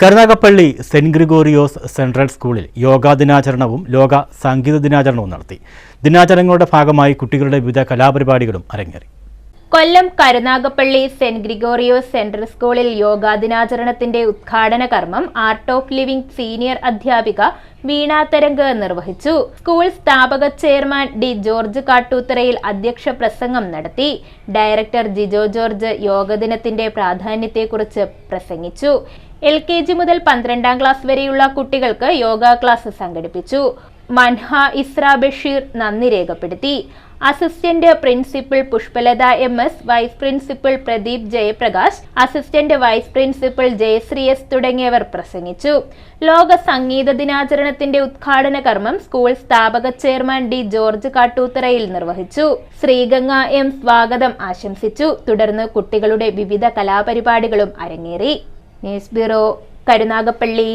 Karunagappally saint Gregorios central സ്കൂളിൽ യോഗാ ദിനാചരണവും ലോക സംഗീത ദിനാചരണവും നടത്തി. ദിനാചരണങ്ങളുടെ ഭാഗമായി കുട്ടികളുടെ വിവിധ കലാപരിപാടികളും അരങ്ങേറി. കൊല്ലം കരുനാഗപ്പള്ളി സെന്റ് ഗ്രിഗോറിയോസ് സെന്റർ സ്കൂളിൽ യോഗാ ദിനാചരണത്തിന്റെ ഉദ്ഘാടന കർമ്മം ആർട്ട് ഓഫ് ലിവിംഗ് സീനിയർ അധ്യാപിക വീണ തരംഗ് നിർവഹിച്ചു. സ്കൂൾ സ്ഥാപക ചെയർമാൻ ഡി ജോർജ് കാട്ടൂത്തറയിൽ അധ്യക്ഷ പ്രസംഗം നടത്തി. ഡയറക്ടർ ജിജോ ജോർജ് യോഗ ദിനത്തിന്റെ പ്രാധാന്യത്തെക്കുറിച്ച് പ്രസംഗിച്ചു. എൽ കെ ജി മുതൽ പന്ത്രണ്ടാം ക്ലാസ് വരെയുള്ള കുട്ടികൾക്ക് യോഗ ക്ലാസ് സംഘടിപ്പിച്ചു. മൻഹ ഇസ്ര ബഷീർ നന്ദി രേഖപ്പെടുത്തി. Assistant principal Pushpalatha M S vice principal Pradeep Jayaprakash assistant vice principal Jayasree S തുടങ്ങിയവർ പ്രസംഗിച്ചു. ലോക സംഗീത ദിനാചരണത്തിന്റെ ഉദ്ഘാടന കർമ്മം സ്കൂൾ സ്ഥാപക ചെയർമാൻ ഡി ജോർജ് കാട്ടൂത്തറയിൽ നിർവഹിച്ചു. ശ്രീഗംഗ എം സ്വാഗതം ആശംസിച്ചു. തുടർന്ന് കുട്ടികളുടെ വിവിധ കലാപരിപാടികളും അരങ്ങേറി. News bureau Karunagappally.